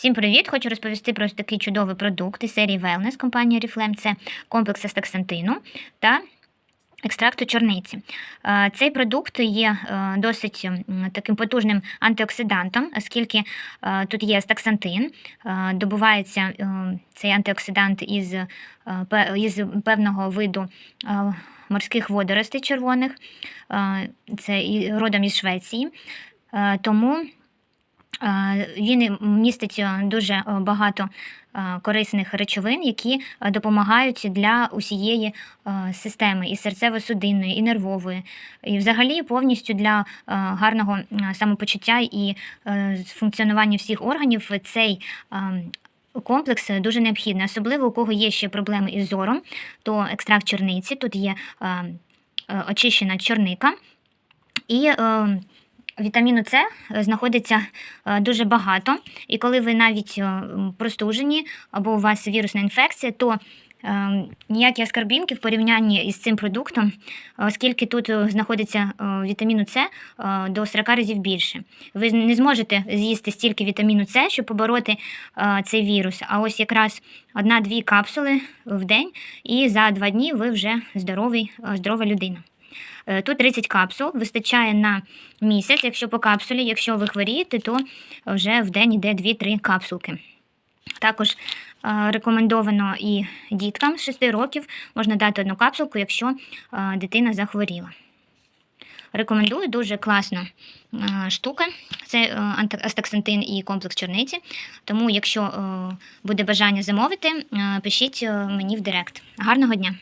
Всім привіт! Хочу розповісти про такий чудовий продукт із серії Wellness компанії Oriflame. Це комплекс астаксантину та екстракту чорниці. Е, Цей продукт є е, досить таким потужним антиоксидантом, оскільки е, тут є астаксантин, добувається цей антиоксидант із, із певного виду морських водоростей червоних, це родом із Швеції. Тому Він містить е, дуже е, багато е, корисних речовин, які допомагають для усієї системи і серцево-судинної, і нервової, і взагалі повністю для гарного самопочуття і функціонування всіх органів цей комплекс дуже необхідний. Особливо у кого є ще проблеми із зором, то екстракт чорниці, тут є е, очищена чорника. І е, вітаміну С знаходиться е, дуже багато. І коли ви навіть е, простужені або у вас вірусна інфекція, то е, ніякі аскарбінки в порівнянні із цим продуктом, оскільки тут е, знаходиться е, вітаміну С е, до 40 разів більше. Ви не зможете з'їсти стільки вітаміну С, щоб побороти е, цей вірус. А ось якраз одна-дві капсули в день, і за два дні ви вже здоровий, е, здорова людина. Е, Тут 30 капсул, вистачає на місяць, якщо по капсулі, якщо ви хворієте, то вже в день йде 2-3 капсулки. Також е, рекомендовано і діткам з 6 років можна дати одну капсулку, якщо е, дитина захворіла. Рекомендую дуже класна штука. Це астаксантин і комплекс чорниці. Тому, якщо буде бажання замовити, пишіть мені в директ. Гарного дня!